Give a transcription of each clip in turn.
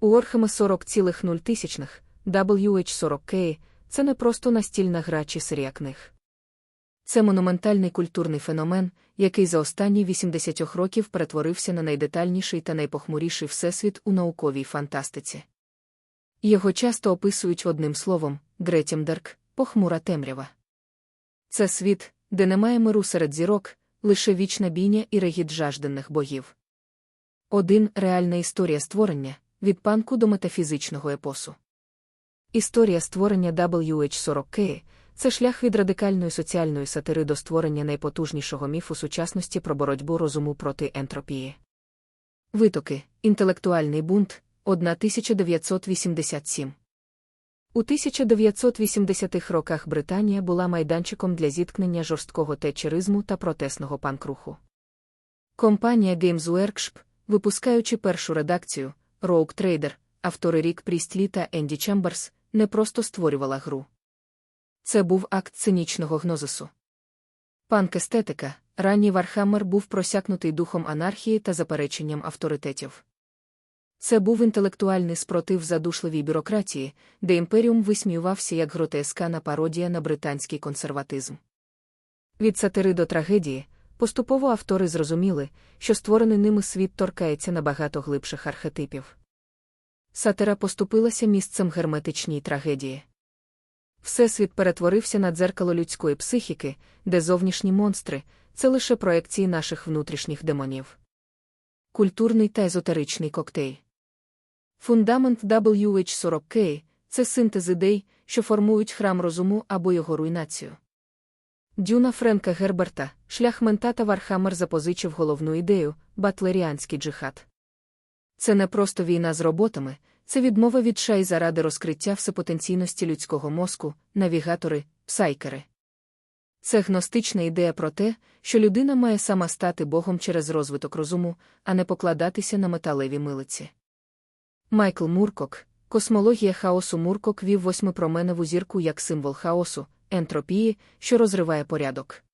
У Орхема 40,0 WH40K це не просто настільна гра чи серія книг. Це монументальний культурний феномен, який за останні 80 років перетворився на найдетальніший та найпохмуріший всесвіт у науковій фантастиці. Його часто описують одним словом Гретімдерк, похмура темрява. Це світ, де немає миру серед зірок, лише вічна бійня і регіт жажденних богів. Один реальна історія створення від панку до метафізичного епосу. Історія створення WH40K це шлях від радикальної соціальної сатири до створення найпотужнішого міфу сучасності про боротьбу розуму проти ентропії. Витоки, інтелектуальний бунт 1987. У 1980-х роках Британія була майданчиком для зіткнення жорсткого тетчеризму та протесного панкруху. Компанія Games Workshop, випускаючи першу редакцію, Rogue Trader, автори Рік Прістлі та Енді Чемберс, не просто створювала гру. Це був акт цинічного гнозису. Панк естетика, ранній Вархаммер був просякнутий духом анархії та запереченням авторитетів. Це був інтелектуальний спротив задушливій бюрократії, де імперіум висміювався як гротескана пародія на британський консерватизм. Від сатири до трагедії поступово автори зрозуміли, що створений ними світ торкається набагато глибших архетипів. Сатира поступилася місцем герметичній трагедії. Всесвіт перетворився на дзеркало людської психіки, де зовнішні монстри це лише проекції наших внутрішніх демонів. Культурний та езотеричний коктейль. Фундамент WH40K це синтез ідей, що формують храм розуму або його руйнацію. Дюна Френка Герберта, шлях ментата Вархаммер запозичив головну ідею батлеріанський джихад. Це не просто війна з роботами, це відмова від шай заради розкриття всепотенційності людського мозку, навігатори, псайкери. Це гностична ідея про те, що людина має сама стати Богом через розвиток розуму, а не покладатися на металеві милиці. Майкл Муркок, космологія хаосу Муркок вів восьмипроменеву зірку як символ хаосу, ентропії, що розриває порядок.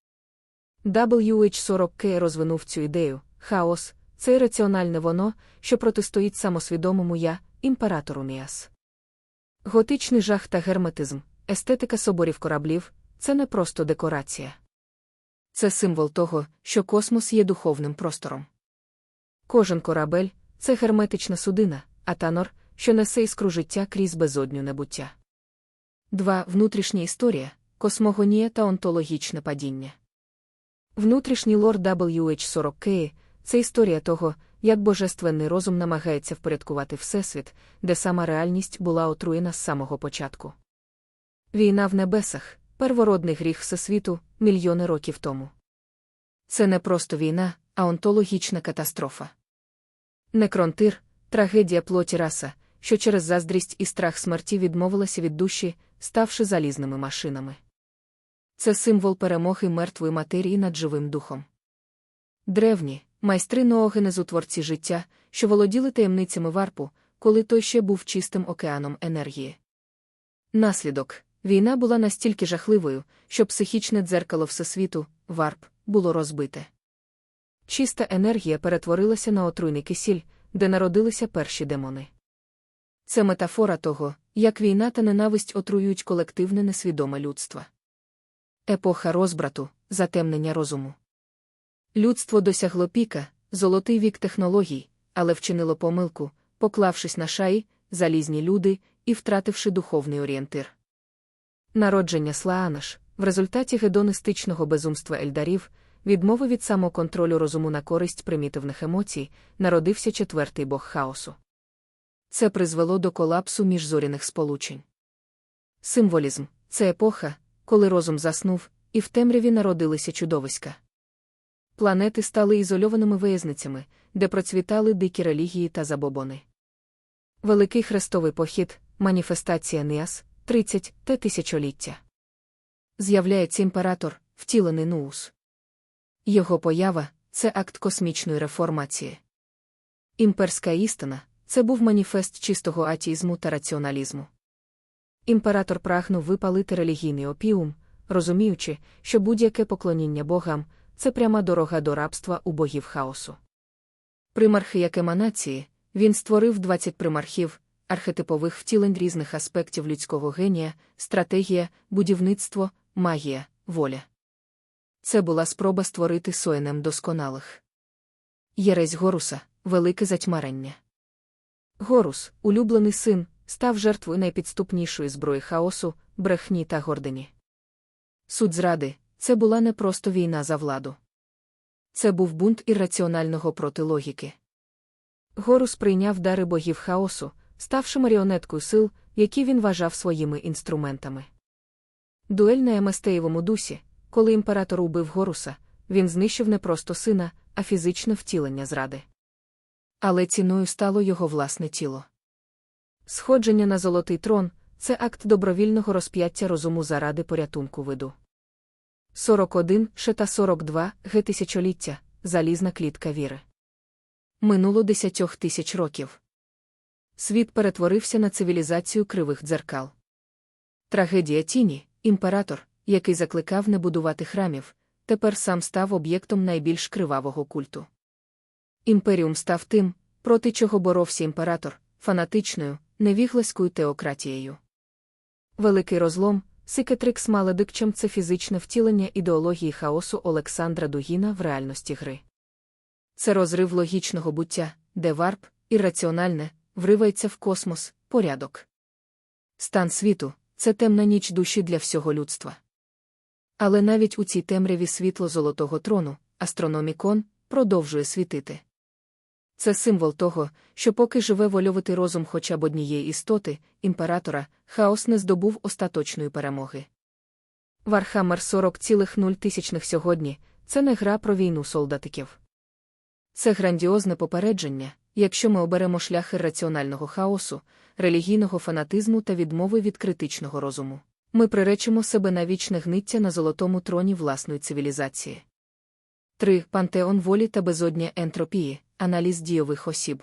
WH40K розвинув цю ідею хаос це раціональне воно, що протистоїть самосвідомому я, імператору Міас. Готичний жах та герметизм, естетика соборів кораблів це не просто декорація. Це символ того, що космос є духовним простором. Кожен корабель це герметична судина, а танор, що несе іскру життя крізь безодню небуття. 2. Внутрішня історія, космогонія та онтологічне падіння. Внутрішній лор WH40K це історія того, як божественний розум намагається впорядкувати Всесвіт, де сама реальність була отруєна з самого початку. Війна в небесах, первородний гріх Всесвіту, мільйони років тому. Це не просто війна, а онтологічна катастрофа. Некронтир трагедія плоті раса, що через заздрість і страх смерті відмовилася від душі, ставши залізними машинами. Це символ перемоги мертвої матерії над живим духом. Древні, майстри ноогенезу творці життя, що володіли таємницями варпу, коли той ще був чистим океаном енергії. Наслідок війна була настільки жахливою, що психічне дзеркало всесвіту, варп, було розбите. Чиста енергія перетворилася на отруйний кисіль, де народилися перші демони. Це метафора того, як війна та ненависть отруюють колективне несвідоме людство. Епоха розбрату, затемнення розуму. Людство досягло піка, золотий вік технологій, але вчинило помилку, поклавшись на шаї, залізні люди і втративши духовний орієнтир. Народження Слаанаш, в результаті гедонистичного безумства ельдарів, відмови від самоконтролю розуму на користь примітивних емоцій, народився четвертий бог хаосу. Це призвело до колапсу міжзоряних сполучень. Символізм це епоха, коли розум заснув, і в темряві народилися чудовиська. Планети стали ізольованими виязницями, де процвітали дикі релігії та забобони. Великий хрестовий похід, маніфестація Ніас, 30 те тисячоліття. З'являється імператор, втілений Нуус. Його поява це акт космічної реформації. Імперська істина це був маніфест чистого атіїзму та раціоналізму. Імператор прагнув випалити релігійний опіум, розуміючи, що будь-яке поклоніння богам це пряма дорога до рабства у богів хаосу. Примархи як еманації, він створив 20 примархів, архетипових втілень різних аспектів людського генія, стратегія, будівництво, магія, воля. Це була спроба створити соєнем досконалих. Єресь Горуса велике затьмарення. Горус, улюблений син, став жертвою найпідступнішої зброї хаосу, брехні та гордині. Суть зради це була не просто війна за владу. Це був бунт ірраціонального проти логіки. Горус прийняв дари богів хаосу, ставши маріонеткою сил, які він вважав своїми інструментами. Дуель на Еместеєвому дусі, коли імператор убив Горуса, він знищив не просто сина, а фізичне втілення зради. Але ціною стало його власне тіло. Сходження на золотий трон це акт добровільного розп'яття розуму заради порятунку виду. 41 шета 42 ге тисячоліття залізна клітка віри. Минуло десятьох тисяч років. Світ перетворився на цивілізацію кривих дзеркал. Трагедія тіні, імператор, який закликав не будувати храмів, тепер сам став об'єктом найбільш кривавого культу. Імперіум став тим, проти чого боровся імператор, фанатичною, невіглаською теократією. Великий розлом, Сикетрикс Маледикчем це фізичне втілення ідеології хаосу Олександра Дугіна в реальності гри. Це розрив логічного буття, де варп, ірраціональне, вривається в космос, порядок. Стан світу це темна ніч душі для всього людства. Але навіть у цій темряві світло золотого трону, астрономікон, продовжує світити. Це символ того, що поки живе вольовити розум хоча б однієї істоти, імператора, хаос не здобув остаточної перемоги. Вархаммер 40,0 тисячних сьогодні це не гра про війну солдатиків. Це грандіозне попередження, якщо ми оберемо шляхи раціонального хаосу, релігійного фанатизму та відмови від критичного розуму. Ми приречимо себе на вічне гниття на золотому троні власної цивілізації. 3. Пантеон волі та безодня ентропії, аналіз дійових осіб.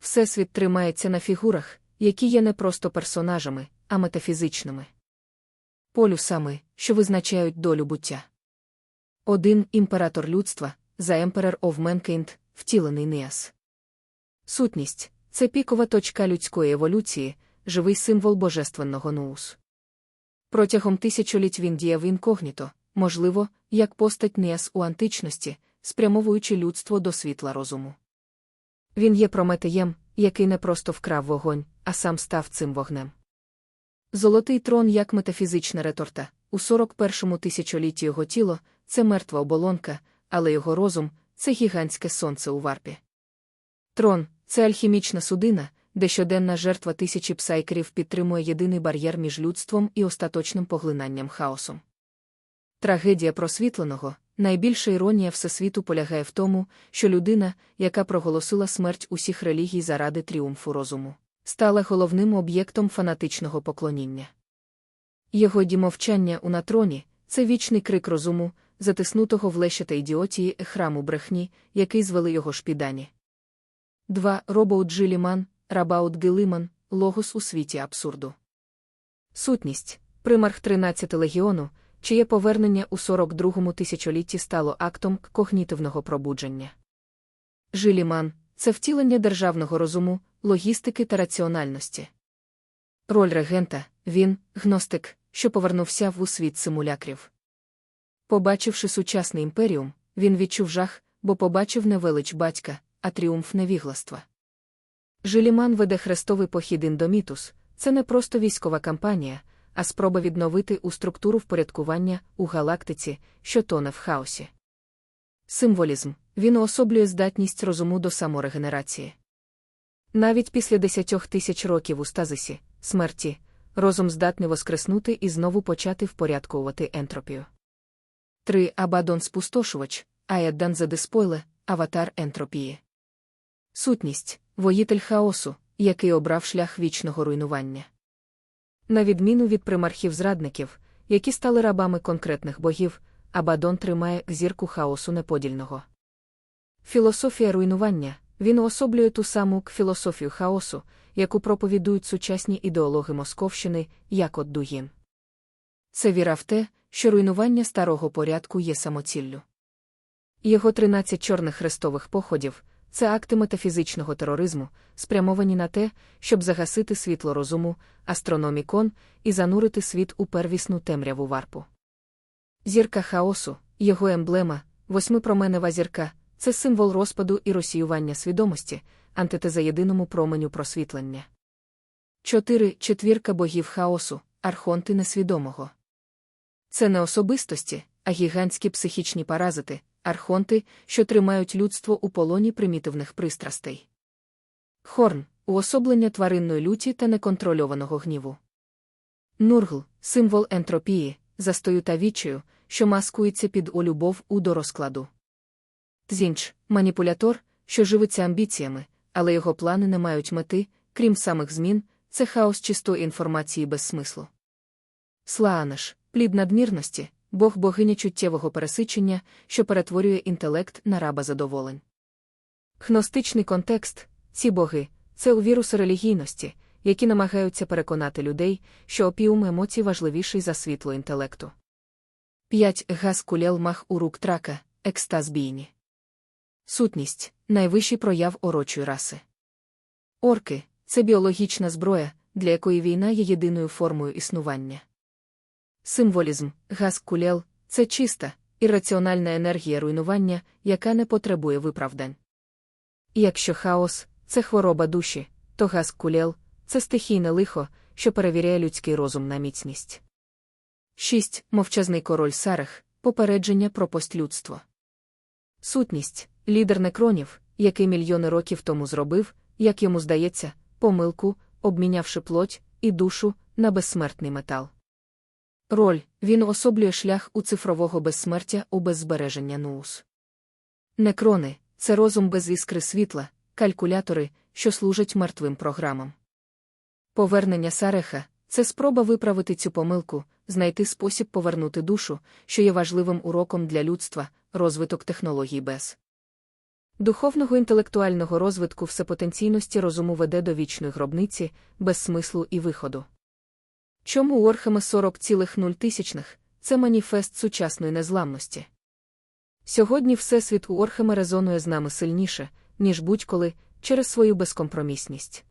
Всесвіт тримається на фігурах, які є не просто персонажами, а метафізичними. Полюсами, що визначають долю буття. Один імператор людства, за Emperor of Mankind, втілений Неас. Сутність це пікова точка людської еволюції, живий символ божественного нуус. Протягом тисячоліть він діяв інкогніто, можливо, як постать Неас у античності, спрямовуючи людство до світла розуму. Він є прометеєм, який не просто вкрав вогонь, а сам став цим вогнем. Золотий трон як метафізична реторта, у 41-му тисячолітті його тіло це мертва оболонка, але його розум це гігантське сонце у варпі. Трон це алхімічна судина, де щоденна жертва тисячі псайкерів підтримує єдиний бар'єр між людством і остаточним поглинанням хаосом. Трагедія просвітленого, найбільша іронія всесвіту полягає в тому, що людина, яка проголосила смерть усіх релігій заради тріумфу розуму, стала головним об'єктом фанатичного поклоніння. Його дімовчання у натроні це вічний крик розуму, затиснутого в лещата ідіотії храму брехні, який звели його шпідані. 2. Робоут Джиліман, Рабаут Гелиман, Логос у світі абсурду. Сутність примарх 13 легіону, чиє повернення у 42-му тисячолітті стало актом когнітивного пробудження. Жиліман це втілення державного розуму, логістики та раціональності. Роль регента він, гностик, що повернувся в у світ симулякрів. Побачивши сучасний імперіум, він відчув жах, бо побачив не велич батька, а тріумф невігластва. Жиліман веде хрестовий похід індомітус це не просто військова кампанія, а спроба відновити у структуру впорядкування у галактиці, що тоне в хаосі. Символізм він уособлює здатність розуму до саморегенерації. Навіть після десятьох тисяч років у стазисі, смерті, розум здатний воскреснути і знову почати впорядковувати ентропію. 3. Абадон спустошувач, Аяддан Задеспойле, аватар ентропії. Сутність воїтель хаосу, який обрав шлях вічного руйнування. На відміну від примархів зрадників, які стали рабами конкретних богів, Абадон тримає зірку хаосу неподільного. Філософія руйнування він уособлює ту саму філософію хаосу, яку проповідують сучасні ідеологи Московщини, як от Дугін. Це віра в те, що руйнування старого порядку є самоціллю. Його 13 чорних хрестових походів це акти метафізичного тероризму, спрямовані на те, щоб загасити світло розуму, астрономікон і занурити світ у первісну темряву варпу. Зірка хаосу, його емблема, восьмипроменева зірка це символ розпаду і розсіювання свідомості, антитеза єдиному променю просвітлення. 4. Четвірка богів хаосу, архонти несвідомого. Це не особистості, а гігантські психічні паразити, архонти, що тримають людство у полоні примітивних пристрастей. Хорн уособлення тваринної люті та неконтрольованого гніву. Нургл символ ентропії, застою та вічою, що маскується під олюбов у дорозкладу. Тзінч маніпулятор, що живиться амбіціями, але його плани не мають мети, крім самих змін, це хаос чистої інформації без смислу. Слаанеш плід надмірності, бог богиня чуттєвого пересичення, що перетворює інтелект на раба задоволень. Гностичний контекст ці боги це у віруси релігійності, які намагаються переконати людей, що опіум емоцій важливіший за світло інтелекту. 5. Газ кулял мах у рук трака, екстаз бійні. Сутність найвищий прояв орочої раси. Орки це біологічна зброя, для якої війна є єдиною формою існування. Символізм, газ кулел це чиста, ірраціональна енергія руйнування, яка не потребує виправдань. І якщо хаос це хвороба душі, то газ кулел це стихійне лихо, що перевіряє людський розум на міцність. 6. Мовчазний король Сарех попередження про постлюдство. Сутність лідер некронів, який мільйони років тому зробив, як йому здається, помилку, обмінявши плоть і душу на безсмертний метал. Роль він особлює шлях у цифрового безсмертя у беззбереження нуус. Некрони це розум без іскри світла, калькулятори, що служать мертвим програмам. Повернення Сареха це спроба виправити цю помилку, знайти спосіб повернути душу, що є важливим уроком для людства, розвиток технологій без. Духовного інтелектуального розвитку всепотенційності розуму веде до вічної гробниці, без смислу і виходу. Чому Орхема 40,0 це маніфест сучасної незламності? Сьогодні Всесвіт у Орхема резонує з нами сильніше, ніж будь-коли, через свою безкомпромісність.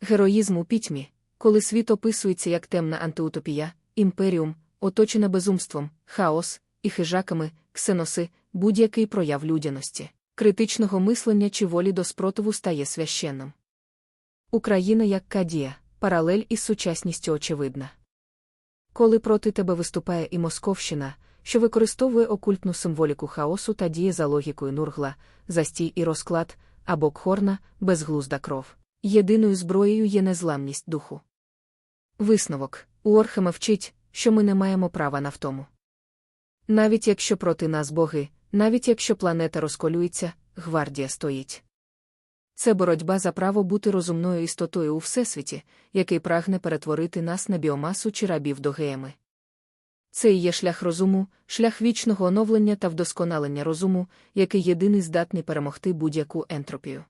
Героїзм у пітьмі, коли світ описується як темна антиутопія, імперіум, оточена безумством, хаос і хижаками, ксеноси, будь-який прояв людяності, критичного мислення чи волі до спротиву стає священним. Україна як Кадія паралель із сучасністю очевидна. Коли проти тебе виступає і Московщина, що використовує окультну символіку хаосу та діє за логікою нургла, застій і розклад, або кхорна, безглузда кров. Єдиною зброєю є незламність духу. Висновок у Орхема вчить, що ми не маємо права на втому. Навіть якщо проти нас боги, навіть якщо планета розколюється, гвардія стоїть. Це боротьба за право бути розумною істотою у всесвіті, який прагне перетворити нас на біомасу чи рабів до геями. Це і є шлях розуму, шлях вічного оновлення та вдосконалення розуму, який єдиний здатний перемогти будь-яку ентропію.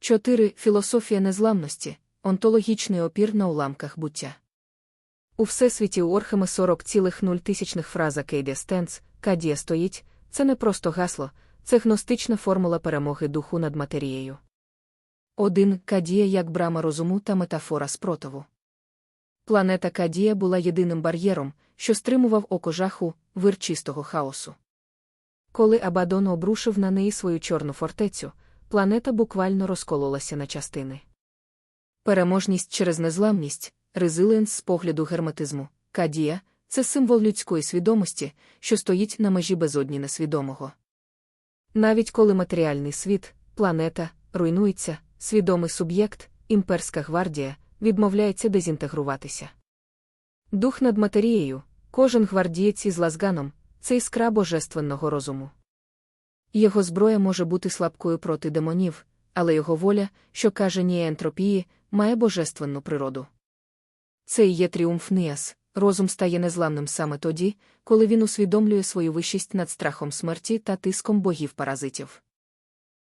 4. Філософія незламності, онтологічний опір на уламках буття. У всесвіті у Орхема 40,0 фраза Кейдія Стенс, Кадія стоїть, це не просто гасло, це гностична формула перемоги духу над матерією. 1. Кадія як брама розуму та метафора спротиву. Планета Кадія була єдиним бар'єром, що стримував око жаху, вир чистого хаосу. Коли Абадон обрушив на неї свою чорну фортецю, планета буквально розкололася на частини. Переможність через незламність, резиліенс з погляду герметизму, Кадія це символ людської свідомості, що стоїть на межі безодні несвідомого. Навіть коли матеріальний світ, планета, руйнується, свідомий суб'єкт, імперська гвардія, відмовляється дезінтегруватися. Дух над матерією, кожен гвардієць із лазганом це іскра божественного розуму. Його зброя може бути слабкою проти демонів, але його воля, що каже ні ентропії, має божественну природу. Це і є тріумф Ніас, розум стає незламним саме тоді, коли він усвідомлює свою вищість над страхом смерті та тиском богів паразитів.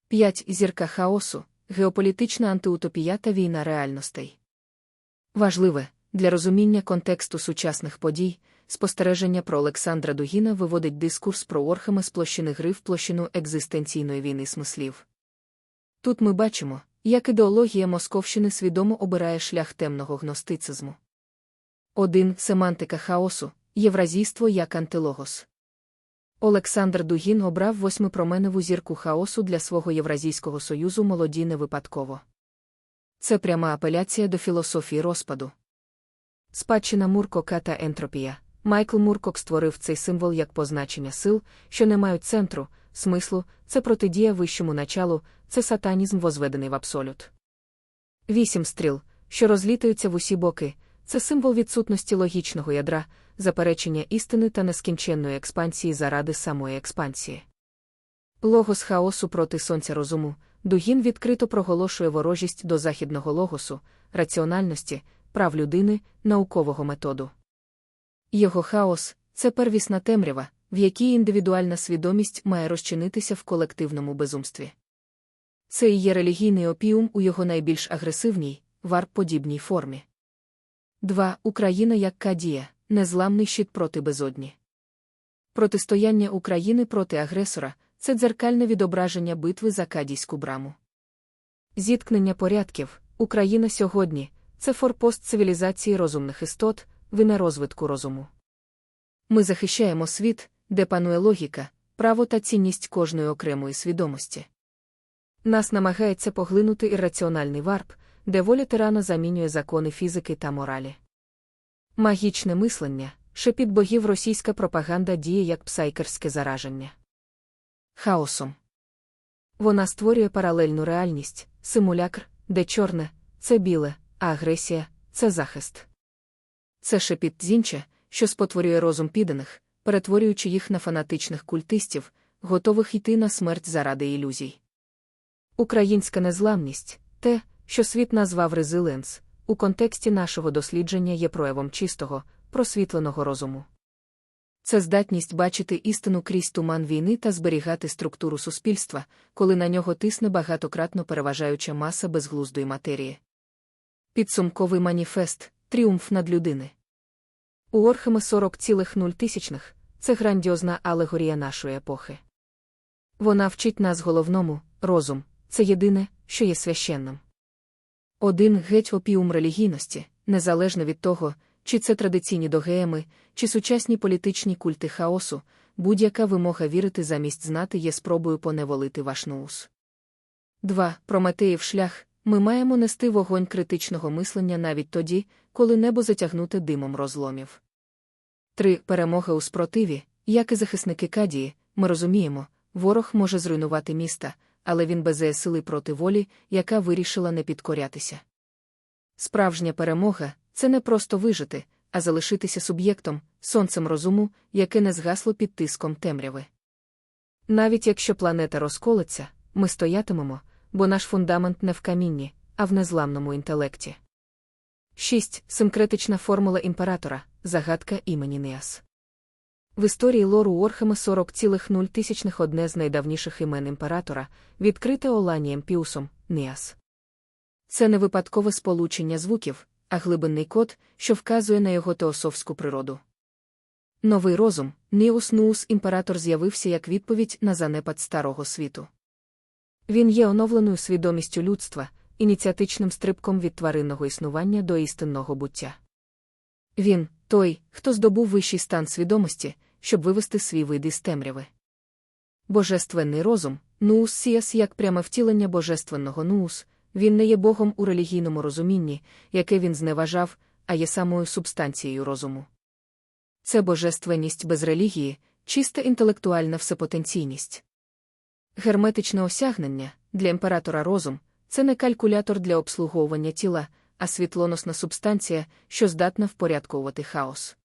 5. Зірка хаосу, геополітична антиутопія та війна реальностей. Важливе для розуміння контексту сучасних подій, спостереження про Олександра Дугіна виводить дискурс про орхами з площини гри в площину екзистенційної війни смислів. Тут ми бачимо, як ідеологія Московщини свідомо обирає шлях темного гностицизму. 1. Семантика хаосу, євразійство як антилогос. Олександр Дугін обрав восьмипроменеву зірку хаосу для свого Євразійського союзу молоді не випадково. Це пряма апеляція до філософії розпаду. Спадщина Муркока та ентропія. Майкл Муркок створив цей символ як позначення сил, що не мають центру, смислу, це протидія вищому началу, це сатанізм возведений в абсолют. Вісім стріл, що розлітаються в усі боки, це символ відсутності логічного ядра, заперечення істини та нескінченної експансії заради самої експансії. Логос хаосу проти сонця розуму. Дугін відкрито проголошує ворожість до західного логосу, раціональності, прав людини, наукового методу. Його хаос це первісна темрява, в якій індивідуальна свідомість має розчинитися в колективному безумстві. Це і є релігійний опіум у його найбільш агресивній, варп-подібній формі. 2. Україна як кадія, незламний щит проти безодні. Протистояння України проти агресора це дзеркальне відображення битви за кадійську браму. Зіткнення порядків Україна сьогодні це форпост цивілізації розумних істот, вина розвитку розуму. Ми захищаємо світ, де панує логіка, право та цінність кожної окремої свідомості. Нас намагається поглинути ірраціональний варп, де воля тирана замінює закони фізики та моралі. Магічне мислення, шепіт богів російська пропаганда діє як псайкерське зараження. Хаосом. Вона створює паралельну реальність, симулякр, де чорне це біле, а агресія це захист. Це шепіт дзінча, що спотворює розум підданих, перетворюючи їх на фанатичних культистів, готових йти на смерть заради ілюзій. Українська незламність те, що світ назвав резиленс, у контексті нашого дослідження є проявом чистого, просвітленого розуму. Це здатність бачити істину крізь туман війни та зберігати структуру суспільства, коли на нього тисне багатократно переважаюча маса безглуздої матерії. Підсумковий маніфест тріумф над людини. У Орхема 40,0 це грандіозна алегорія нашої епохи. Вона вчить нас головному розум це єдине, що є священним. Один геть опіум релігійності, незалежно від того, чи це традиційні догеями, чи сучасні політичні культи хаосу, будь-яка вимога вірити замість знати є спробою поневолити ваш нуус. 2. Прометеїв шлях ми маємо нести вогонь критичного мислення навіть тоді, коли небо затягнуте димом розломів. 3. Перемога у спротиві, як і захисники Кадії, ми розуміємо, ворог може зруйнувати міста, але він безеє сили проти волі, яка вирішила не підкорятися. Справжня перемога це не просто вижити, а залишитися суб'єктом, сонцем розуму, яке не згасло під тиском темряви. Навіть якщо планета розколиться, ми стоятимемо, бо наш фундамент не в камінні, а в незламному інтелекті. 6. Синкретична формула імператора, загадка імені Неас. В історії лору Орхема 40,0 одне з найдавніших імен імператора, відкрите Оланієм Піусом Неас. Це не випадкове сполучення звуків, а глибинний код, що вказує на його теософську природу. Новий розум, Неус Нуус імператор з'явився як відповідь на занепад старого світу. Він є оновленою свідомістю людства, ініціатичним стрибком від тваринного існування до істинного буття. Він той, хто здобув вищий стан свідомості, щоб вивести свій вид із темряви. Божественний розум, нуус сіас як пряме втілення божественного нуус, він не є Богом у релігійному розумінні, яке він зневажав, а є самою субстанцією розуму. Це божественність без релігії, чиста інтелектуальна всепотенційність. Герметичне осягнення для імператора розум це не калькулятор для обслуговування тіла, а світлоносна субстанція, що здатна впорядковувати хаос.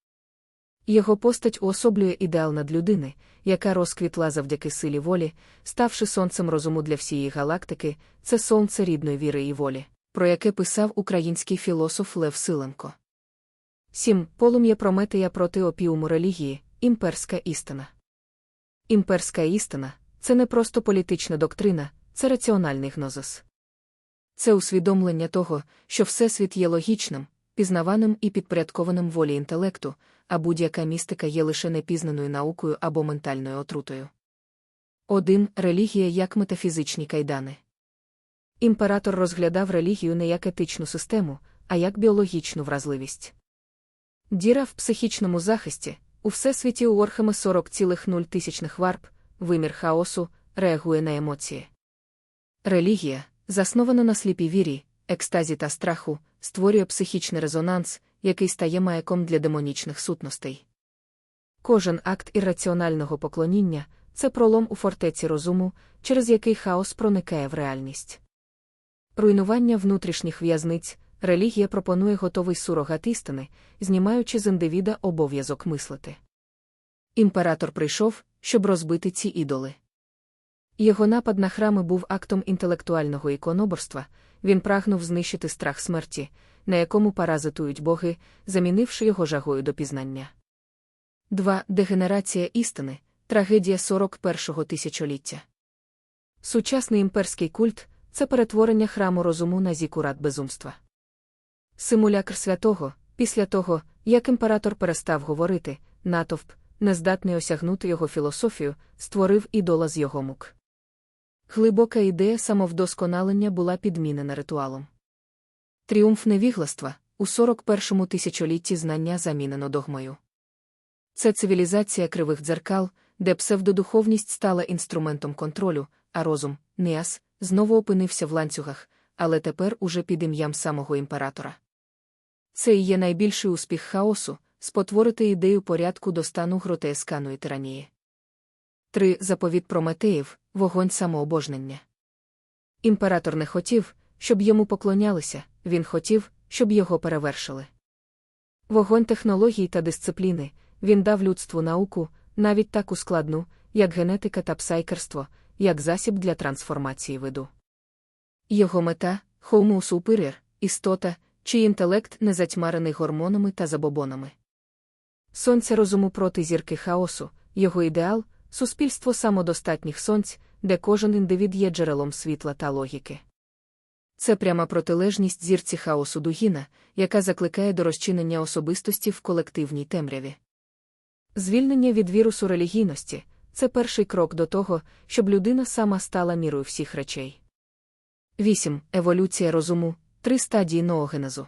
Його постать уособлює ідеал надлюдини, яка розквітла завдяки силі волі, ставши сонцем розуму для всієї галактики, це сонце рідної віри і волі, про яке писав український філософ Лев Силенко. 7. Полум'я Прометея проти опіуму релігії, імперська істина. Імперська істина це не просто політична доктрина, це раціональний гнозис. Це усвідомлення того, що Всесвіт є логічним, пізнаваним і підпорядкованим волі інтелекту, а будь-яка містика є лише непізнаною наукою або ментальною отрутою. 1. Релігія як метафізичні кайдани. Імператор розглядав релігію не як етичну систему, а як біологічну вразливість. Діра в психічному захисті, у всесвіті у Орхема 40,0 тисячних варп, вимір хаосу, реагує на емоції. Релігія, заснована на сліпій вірі, екстазі та страху, створює психічний резонанс, який стає маяком для демонічних сутностей. Кожен акт ірраціонального поклоніння це пролом у фортеці розуму, через який хаос проникає в реальність. Руйнування внутрішніх в'язниць, релігія пропонує готовий сурогат істини, знімаючи з індивіда обов'язок мислити. Імператор прийшов, щоб розбити ці ідоли. Його напад на храми був актом інтелектуального іконоборства, він прагнув знищити страх смерті, на якому паразитують боги, замінивши його жагою до пізнання. 2. Дегенерація істини трагедія 41-го тисячоліття. Сучасний імперський культ це перетворення храму розуму на зікурат безумства. Симулякр святого, після того, як імператор перестав говорити, натовп, нездатний осягнути його філософію, створив ідола з його мук. Глибока ідея самовдосконалення була підмінена ритуалом. Тріумф невігластва у 41-му тисячолітті знання замінено догмою. Це цивілізація кривих дзеркал, де псевдодуховність стала інструментом контролю, а розум, неас, знову опинився в ланцюгах, але тепер уже під ім'ям самого імператора. Це і є найбільший успіх хаосу спотворити ідею порядку до стану гротесканої тиранії. 3. Заповіт Прометеїв вогонь самообожнення. Імператор не хотів, щоб йому поклонялися, він хотів, щоб його перевершили. Вогонь технологій та дисципліни він дав людству науку, навіть таку складну, як генетика та псайкерство, як засіб для трансформації виду. Його мета Homo superior, істота, чий інтелект не затьмарений гормонами та забобонами. Сонце розуму проти зірки хаосу, його ідеал суспільство самодостатніх сонць, де кожен індивід є джерелом світла та логіки. Це пряма протилежність зірці хаосу Дугіна, яка закликає до розчинення особистості в колективній темряві. Звільнення від вірусу релігійності це перший крок до того, щоб людина сама стала мірою всіх речей. 8. Еволюція розуму три стадії ноогенезу.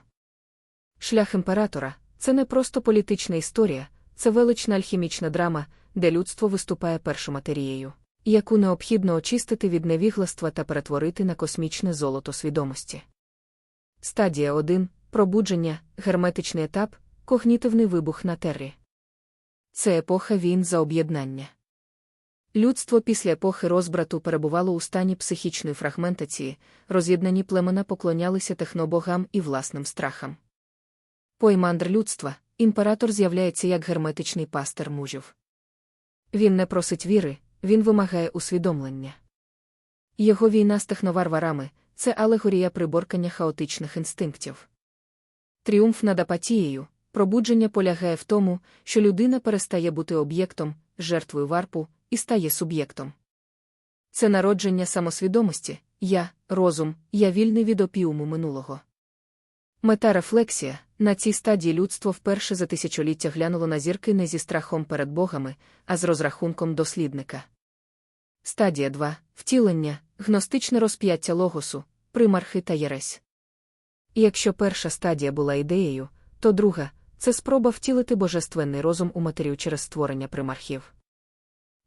Шлях імператора це не просто політична історія, це велична алхімічна драма, де людство виступає першоматерією, яку необхідно очистити від невігластва та перетворити на космічне золото свідомості. Стадія 1. Пробудження, герметичний етап, когнітивний вибух на террі. Це епоха війн за об'єднання. Людство після епохи розбрату перебувало у стані психічної фрагментації, роз'єднані племена поклонялися технобогам і власним страхам. Поймандр людства, імператор з'являється як герметичний пастер мужів. Він не просить віри, він вимагає усвідомлення. Його війна з техноварварами це алегорія приборкання хаотичних інстинктів. Тріумф над апатією, пробудження полягає в тому, що людина перестає бути об'єктом, жертвою варпу і стає суб'єктом. Це народження самосвідомості, я, розум, я вільний від опіуму минулого. Мета рефлексія на цій стадії людство вперше за тисячоліття глянуло на зірки не зі страхом перед богами, а з розрахунком дослідника. Стадія 2. Втілення, гностичне розп'яття логосу, примархи та єресь. якщо перша стадія була ідеєю, то друга це спроба втілити божественний розум у матерію через створення примархів.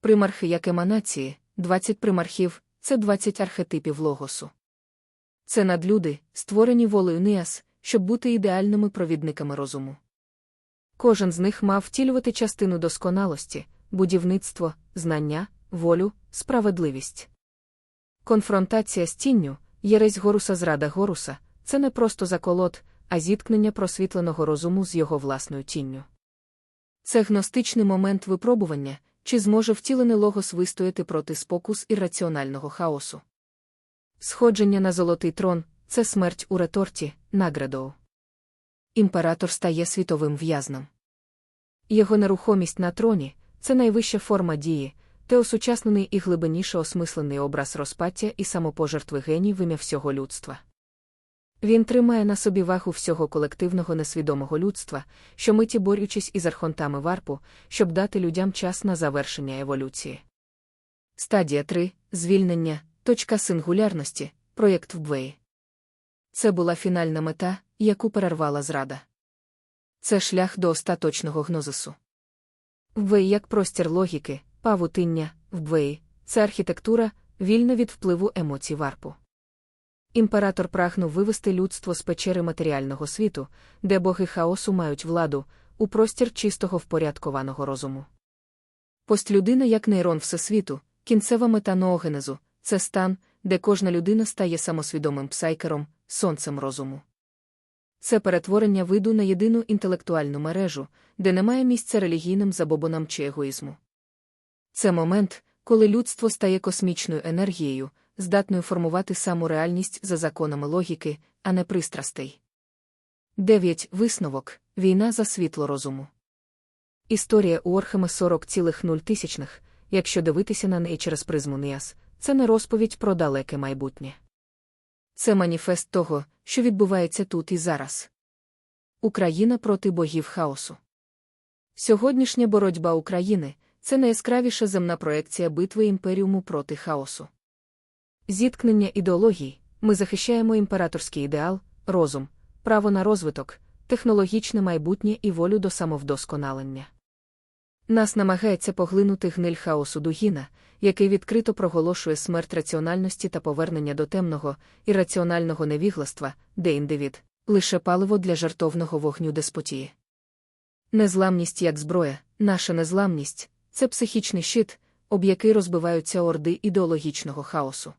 Примархи як еманації, 20 примархів це 20 архетипів логосу. Це надлюди, створені волею Неас, щоб бути ідеальними провідниками розуму. Кожен з них мав втілювати частину досконалості, будівництво, знання, волю, справедливість. Конфронтація з тінню, єресь Горуса зрада Горуса, це не просто заколот, а зіткнення просвітленого розуму з його власною тінню. Це гностичний момент випробування, чи зможе втілений логос вистояти проти спокус і раціонального хаосу. Сходження на золотий трон це смерть у реторті, наградоу. Імператор стає світовим в'язнем. Його нерухомість на троні це найвища форма дії, те осучаснений і глибиніше осмислений образ розпаття і самопожертви геній в ім'я всього людства. Він тримає на собі вагу всього колективного несвідомого людства, що миті борючись із архонтами варпу, щоб дати людям час на завершення еволюції. Стадія 3. Звільнення, точка сингулярності, проєкт Вбвеї. Це була фінальна мета, яку перервала зрада. Це шлях до остаточного гнозису. Вбвеї як простір логіки, павутиння, вбвеї це архітектура, вільна від впливу емоцій варпу. Імператор прагнув вивести людство з печери матеріального світу, де боги хаосу мають владу, у простір чистого впорядкованого розуму. Постлюдина як нейрон всесвіту, кінцева мета ноогенезу це стан, де кожна людина стає самосвідомим псайкером, сонцем розуму. Це перетворення виду на єдину інтелектуальну мережу, де немає місця релігійним забобонам чи егоїзму. Це момент, коли людство стає космічною енергією, здатною формувати саму реальність за законами логіки, а не пристрастей. 9. Висновок Війна за світло розуму. Історія у Орхема 40,0 якщо дивитися на неї через призму Ніас, це не розповідь про далеке майбутнє. Це маніфест того, що відбувається тут і зараз. Україна проти богів хаосу. Сьогоднішня боротьба України це найяскравіша земна проекція битви імперіуму проти хаосу. Зіткнення ідеологій ми захищаємо імператорський ідеал, розум, право на розвиток, технологічне майбутнє і волю до самовдосконалення. Нас намагається поглинути гниль хаосу Дугіна, який відкрито проголошує смерть раціональності та повернення до темного, ірраціонального невігластва, де індивід лише паливо для жартовного вогню деспотії. Незламність як зброя, наша незламність це психічний щит, об який розбиваються орди ідеологічного хаосу.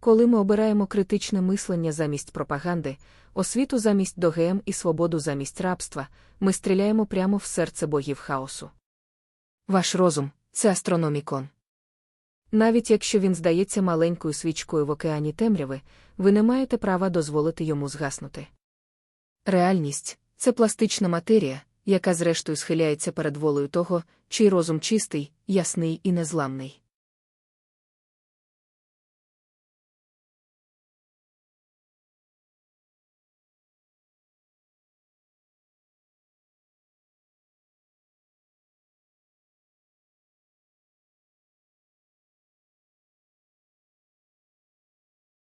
Коли ми обираємо критичне мислення замість пропаганди, освіту замість догеєм і свободу замість рабства, ми стріляємо прямо в серце богів хаосу. Ваш розум це астрономікон. Навіть якщо він здається маленькою свічкою в океані темряви, ви не маєте права дозволити йому згаснути. Реальність це пластична матерія, яка зрештою схиляється перед волею того, чий розум чистий, ясний і незламний.